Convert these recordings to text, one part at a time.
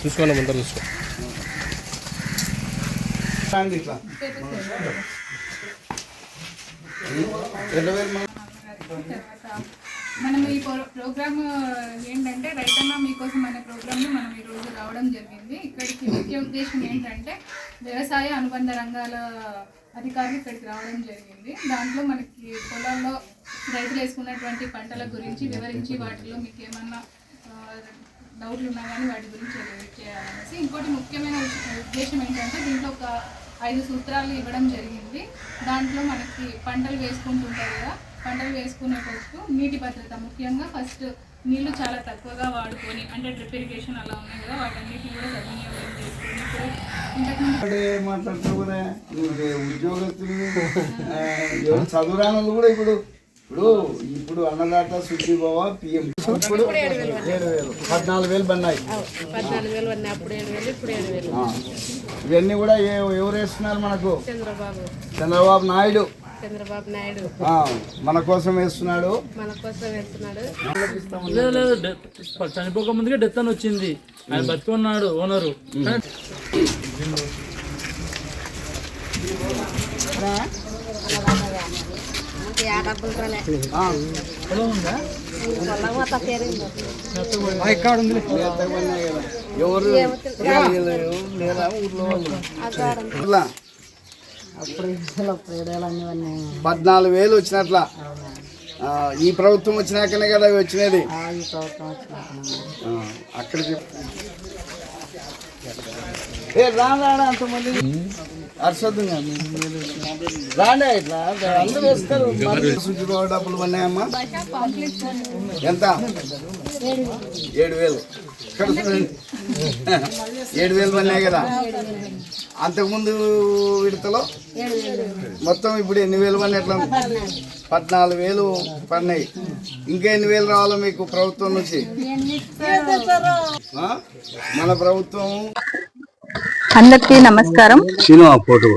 చూసుకోండి ముందర చూసుకో. ఇట్లా మనం ఈ ప్రోగ్రామ్ ఏంటంటే రైతన్న మీకోసం అనే ప్రోగ్రామ్ని మనం ఈరోజు రావడం జరిగింది. ఇక్కడికి ముఖ్య ఉద్దేశం ఏంటంటే వ్యవసాయ అనుబంధ రంగాల అధికారులు ఇక్కడికి రావడం జరిగింది. దాంట్లో మనకి పొలాల్లో రైతులు వేసుకున్నటువంటి పంటల గురించి వివరించి వాటిలో మీకు ఏమన్నా డౌట్లు ఉన్నా కానీ వాటి గురించి చేయాలనేసి ఇంకోటి ముఖ్యమైన ఉద్దేశం ఏంటంటే దీంట్లో ఒక ఐదు సూత్రాలు ఇవ్వడం జరిగింది. దాంట్లో మనకి పంటలు వేసుకుంటుంటారు కదా పంటలు వేసుకునేటప్పుడు నీటి భద్రత ముఖ్యంగా ఫస్ట్ నీళ్ళు చాలా తక్కువగా వాడుకొని అంటే డ్రిప్ ఇరిగేషన్ అలా ఉన్నాయి కదా వాటన్నిటిని కూడా సద్వినియోగం చేసుకొని ఇప్పుడు ఉద్యోగస్తులు చదువురాని కూడా ఇప్పుడు ఇప్పుడు ఇప్పుడు అన్నదాత సుఖీభావ పిఎం. ఇప్పుడు పద్నాలుగు వేలు ఆ. ఇవన్నీ కూడా ఎవరు వేస్తున్నారు మనకు? చంద్రబాబు. చంద్రబాబు నాయుడు. చంద్రబాబు నాయుడు. ఆ, మన కోసం వేస్తున్నాడు. మన కోసం వేస్తున్నాడు. లేదు లేదు డెత్. చనిపోక ముందుకే డెత్ అని వచ్చింది. ఆయన బతుకున్నాడు ఓనరు. ఆ. ఎవరు? ఊర్లో పద్నాలుగు వేలు వచ్చినట్ల. ఆ, ఈ ప్రభుత్వం వచ్చినాకనే కదా ఇవి వచ్చినది. ఆ, అక్కడ చెప్పు ఏ రా రాడా అంతమంది రాండి ఇట్లా. అందరూ వస్తారు. డబ్బులు పన్నాయమ్మా ఎంత? ఏడు వేలు. ఏడు వేలు పన్నాయి కదా. అంతకుముందు విడతలో మొత్తం ఇప్పుడు ఎన్ని వేలు పని ఎట్లా పద్నాలుగు వేలు పడినాయి. ఇంకా ఎన్ని వేలు రావాలో మీకు ప్రభుత్వం నుంచి? మన ప్రభుత్వం అందరికీ నమస్కారం.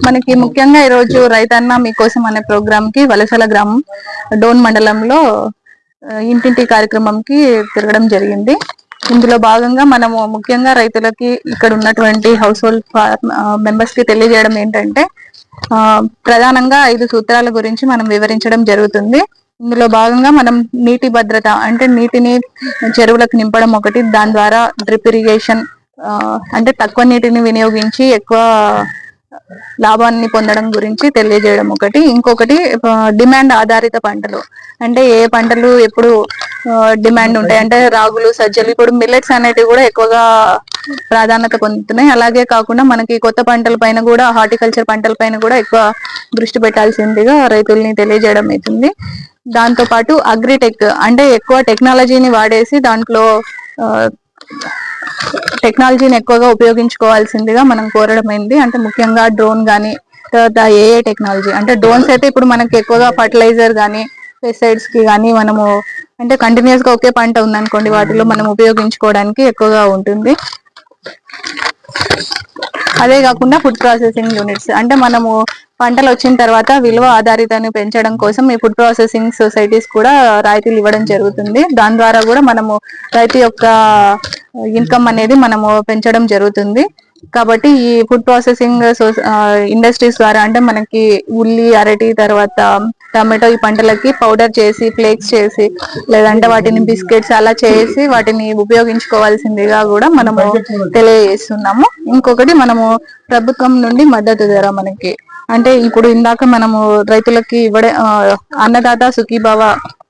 మనకి ముఖ్యంగా ఈ రోజు రైతన్న మీకోసం అనే ప్రోగ్రామ్కి వలసల గ్రామం డోన్ మండలంలో ఇంటింటి కార్యక్రమంకి తిరగడం జరిగింది. ఇందులో భాగంగా మనము ముఖ్యంగా రైతులకి ఇక్కడ ఉన్నటువంటి హౌస్ హోల్డ్ మెంబర్స్కి తెలియజేయడం ఏంటంటే ఆ, ప్రధానంగా ఐదు సూత్రాల గురించి మనం వివరించడం జరుగుతుంది. ఇందులో భాగంగా మనం నీటి భద్రత అంటే నీటిని చెరువులకు నింపడం ఒకటి దాని ద్వారా డ్రిప్ ఇరిగేషన్ అంటే తక్కువ నీటిని వినియోగించి ఎక్కువ లాభాన్ని పొందడం గురించి తెలియజేయడం ఒకటి. ఇంకొకటి డిమాండ్ ఆధారిత పంటలు. అంటే ఏ పంటలు ఎప్పుడు డిమాండ్ ఉంటాయి? అంటే రాగులు సజ్జలు ఇప్పుడు మిల్లెట్స్ అనేటివి కూడా ఎక్కువగా ప్రాధాన్యత పొందుతున్నాయి. అలాగే కాకుండా మనకి కొత్త పంటల పైన కూడా హార్టికల్చర్ పంటల పైన కూడా ఎక్కువ దృష్టి పెట్టాల్సిందిగా రైతుల్ని తెలియజేయడం అవుతుంది. దాంతో పాటు అగ్రిటెక్ అంటే ఎక్కువ టెక్నాలజీని వాడేసి దాంట్లో టెక్నాలజీని ఎక్కువగా ఉపయోగించుకోవాల్సిందిగా మనం కోరడమైంది అంటే ముఖ్యంగా డ్రోన్ కానీ తర్వాత ఏఏ టెక్నాలజీ. అంటే డ్రోన్స్ అయితే ఇప్పుడు మనకి ఎక్కువగా ఫర్టిలైజర్ కానీ పెస్టిసైడ్స్కి కానీ మనము అంటే కంటిన్యూస్గా ఒకే పంట ఉందనుకోండి వాటిలో మనం ఉపయోగించుకోవడానికి ఎక్కువగా ఉంటుంది. అదే కాకుండా ఫుడ్ ప్రాసెసింగ్ యూనిట్స్ అంటే మనము పంటలు వచ్చిన తర్వాత విలువ ఆధారితను పెంచడం కోసం ఈ ఫుడ్ ప్రాసెసింగ్ సొసైటీస్ కూడా రాయితీలు ఇవ్వడం జరుగుతుంది. దాని ద్వారా కూడా మనము రైతు యొక్క ఇన్కమ్ అనేది మనము పెంచడం జరుగుతుంది. కాబట్టి ఈ ఫుడ్ ప్రాసెసింగ్ ఇండస్ట్రీస్ ద్వారా అంటే మనకి ఉల్లి అరటి తర్వాత టమాటో ఈ పంటలకి పౌడర్ చేసి ఫ్లేక్స్ చేసి లేదంటే వాటిని బిస్కెట్స్ అలా చేసి వాటిని ఉపయోగించుకోవాల్సిందిగా కూడా మనము తెలియజేస్తున్నాము. ఇంకొకటి మనము ప్రభుత్వం నుండి మద్దతు ధర మనకి. అంటే ఇప్పుడు ఇందాక మనము రైతులకి ఇవ్వడే అన్నదాత సుఖీభావ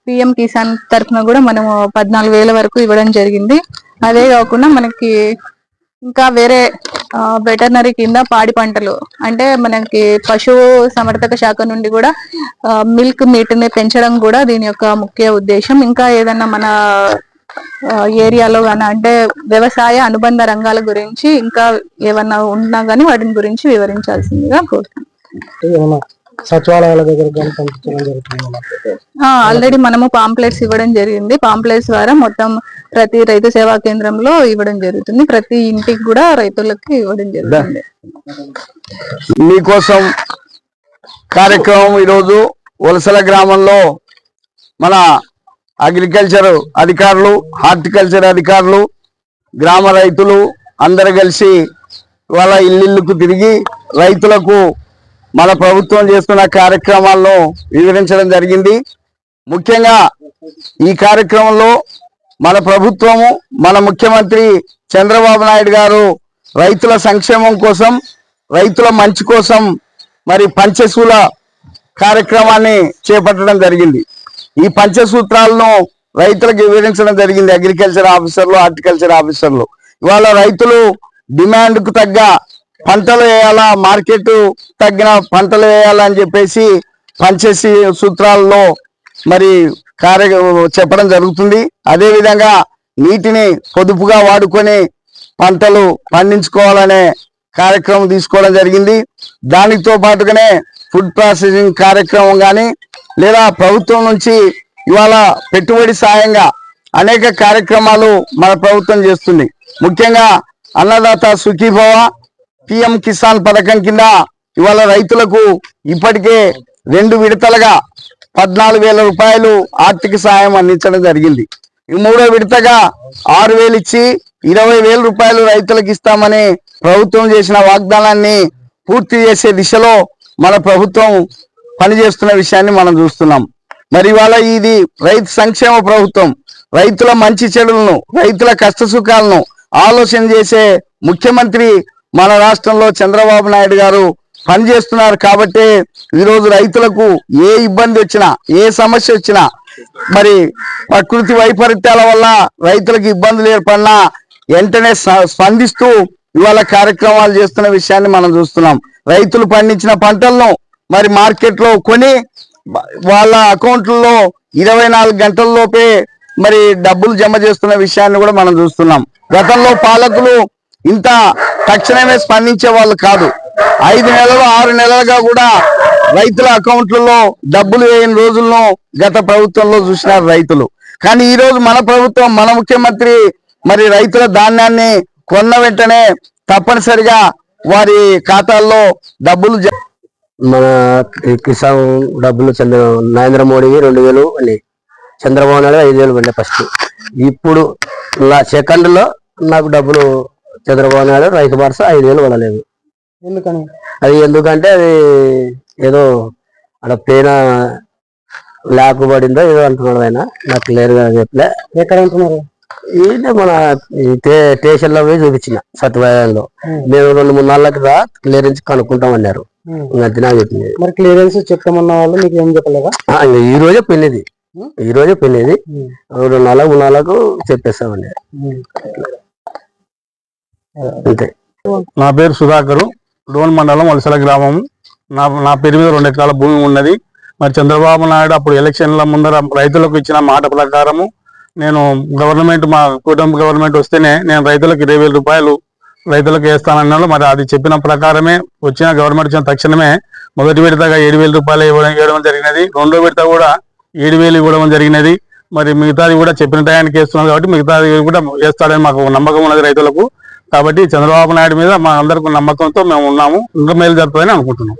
పిఎం కిసాన్ తరఫున కూడా మనము పద్నాలుగు వేల వరకు ఇవ్వడం జరిగింది. అదే కాకుండా మనకి ఇంకా వేరే వెటర్నరీ కింద పాడి పంటలు. అంటే మనకి పశువు సమర్థక శాఖ నుండి కూడా మిల్క్ మీట్ని పెంచడం కూడా దీని యొక్క ముఖ్య ఉద్దేశం. ఇంకా ఏదన్నా మన ఏరియాలో కానీ అంటే వ్యవసాయ అనుబంధ రంగాల గురించి ఇంకా ఏమన్నా ఉన్నా కానీ వాటిని గురించి వివరించాల్సిందిగా కోరుతాను సచివాలయాల దగ్గర పంపించడం జరుగుతుంది. ఆల్రెడీ మనము పాంప్లెట్స్ ఇవ్వడం జరిగింది. పాంప్లెట్స్ ద్వారా మొత్తం ప్రతి రైతు సేవా కేంద్రంలో ఇవ్వడం జరుగుతుంది. ప్రతి ఇంటికి కూడా రైతులకు ఇవ్వడం జరుగుతుంది. మీకోసం కార్యక్రమం ఈరోజు వలసల గ్రామంలో మన అగ్రికల్చర్ అధికారులు హార్టికల్చర్ అధికారులు గ్రామ రైతులు అందరు కలిసి వాళ్ళ ఇల్లుకు తిరిగి రైతులకు మన ప్రభుత్వం చేస్తున్న కార్యక్రమాలను వివరించడం జరిగింది. ముఖ్యంగా ఈ కార్యక్రమంలో మన ప్రభుత్వము మన ముఖ్యమంత్రి చంద్రబాబు నాయుడు గారు రైతుల సంక్షేమం కోసం రైతుల మంచి కోసం మరి పంచశూల కార్యక్రమాన్ని చేపట్టడం జరిగింది. ఈ పంచసూత్రాలను రైతులకు వివరించడం జరిగింది అగ్రికల్చర్ ఆఫీసర్లు హార్టికల్చర్ ఆఫీసర్లు. ఇవాళ రైతులు డిమాండ్కు తగ్గ పంటలు వేయాలా? మార్కెట్ తగ్గిన పంటలు వేయాలా అని చెప్పేసి పంచసి సూత్రాల్లో మరి కార్య చెప్పడం జరుగుతుంది. అదేవిధంగా నీటిని పొదుపుగా వాడుకొని పంటలు పండించుకోవాలనే కార్యక్రమం తీసుకోవడం జరిగింది. దానితో పాటుగానే ఫుడ్ ప్రాసెసింగ్ కార్యక్రమం కానీ లేదా ప్రభుత్వం నుంచి ఇవాళ పెట్టుబడి సాయంగా అనేక కార్యక్రమాలు మన ప్రభుత్వం చేస్తుంది. ముఖ్యంగా అన్నదాత సుఖీభవ పిఎం కిసాన్ పథకం కింద ఇవాళ రైతులకు ఇప్పటికే రెండు విడతలుగా పద్నాలుగు వేల రూపాయలు ఆర్థిక సాయం అందించడం జరిగింది. ఈ మూడో విడతగా ఆరు వేలు ఇచ్చి ఇరవై వేల రూపాయలు రైతులకు ఇస్తామని ప్రభుత్వం చేసిన వాగ్దానాన్ని పూర్తి చేసే దిశలో మన ప్రభుత్వం పనిచేస్తున్న విషయాన్ని మనం చూస్తున్నాం. మరి ఇవాళ ఇది రైతు సంక్షేమ ప్రభుత్వం. రైతుల మంచి చెడులను రైతుల కష్ట సుఖాలను ఆలోచన చేసే ముఖ్యమంత్రి మన రాష్ట్రంలో చంద్రబాబు నాయుడు గారు పనిచేస్తున్నారు కాబట్టి ఈరోజు రైతులకు ఏ ఇబ్బంది వచ్చినా ఏ సమస్య వచ్చినా మరి ప్రకృతి వైపరీత్యాల వల్ల రైతులకు ఇబ్బందులు ఏర్పడినా వెంటనే స్పందిస్తూ ఇవాళ కార్యక్రమాలు చేస్తున్న విషయాన్ని మనం చూస్తున్నాం. రైతులు పండించిన పంటలను మరి మార్కెట్లో కొని వాళ్ళ అకౌంట్లలో ఇరవై నాలుగు గంటల్లోపే మరి డబ్బులు జమ చేస్తున్న విషయాన్ని కూడా మనం చూస్తున్నాం. గతంలో పాలకులు ఇంత తక్షణమే స్పందించే వాళ్ళు కాదు. ఐదు నెలలు ఆరు నెలలుగా కూడా రైతుల అకౌంట్లలో డబ్బులు వేయని రోజుల్లో గత ప్రభుత్వంలో చూసినారు రైతులు. కానీ ఈ రోజు మన ప్రభుత్వం మన ముఖ్యమంత్రి మరి రైతుల ధాన్యాన్ని కొన్న వెంటనే తప్పనిసరిగా వారి ఖాతాల్లో డబ్బులు మన కిసాన్ డబ్బులు చంద్ర నరేంద్ర మోడీ రెండు వేలు అని. చంద్రబాబు నాయుడు ఐదు వేలు పడినాయి ఫస్ట్. ఇప్పుడు సెకండ్లో నాకు డబ్బులు చంద్రబాబు నాయుడు రైతు భరోసా ఐదు వేలు పడలేదు ఎందుకని? అది ఎందుకంటే అది ఏదో అక్కడ పేన లేకబడిందో ఏదో అంటున్నాడు ఆయన. నాకు క్లియర్గా చెప్పలే. ఎక్కడ ఉంటున్నారు ఈయన మన ఈ టే- స్టేషన్లో పోయి చూపించిన సత్యవాయంలో మేము రెండు మూడు నెలలకి రా క్లియరెన్స్ కనుక్కుంటాం అన్నారు అది నాకు చెప్పింది మరి క్లియరెన్స్ చెప్తామన్న వాళ్ళు మీకు ఏం చెప్పలేదా? ఈ రోజే పెళ్ళిది ఈ రోజే పెళ్ళిది రెండు నెలలకు మూడు నెలలకు చెప్పేస్తామండి అంతే నా పేరు సుధాకరు. డోన్ మండలం వలసల గ్రామం. నా నా పేరు మీద రెండు ఎకరాల భూమి ఉన్నది. మరి చంద్రబాబు నాయుడు అప్పుడు ఎలక్షన్ల ముందర రైతులకు ఇచ్చిన మాట ప్రకారము నేను గవర్నమెంట్ మా కుటుంబ గవర్నమెంట్ వస్తేనే నేను రైతులకు ఇరవై వేల రూపాయలు రైతులకు వేస్తానన్నాడు. మరి అది చెప్పిన ప్రకారమే వచ్చిన గవర్నమెంట్ వచ్చిన తక్షణమే మొదటి విడతగా ఏడు వేల రూపాయలు ఇవ్వడం ఇవ్వడం జరిగినది. రెండో విడత కూడా ఏడు వేలు ఇవ్వడం జరిగినది. మరి మిగతాది కూడా చెప్పిన టయానికి వేస్తున్నారు కాబట్టి మిగతాది కూడా వేస్తాడని మాకు నమ్మకం ఉన్నది రైతులకు. కాబట్టి చంద్రబాబు నాయుడు మీద మా అందరికి నమ్మకంతో మేము ఉన్నాము. ఇంకా మేలు జరుగుతుందని అనుకుంటున్నాం.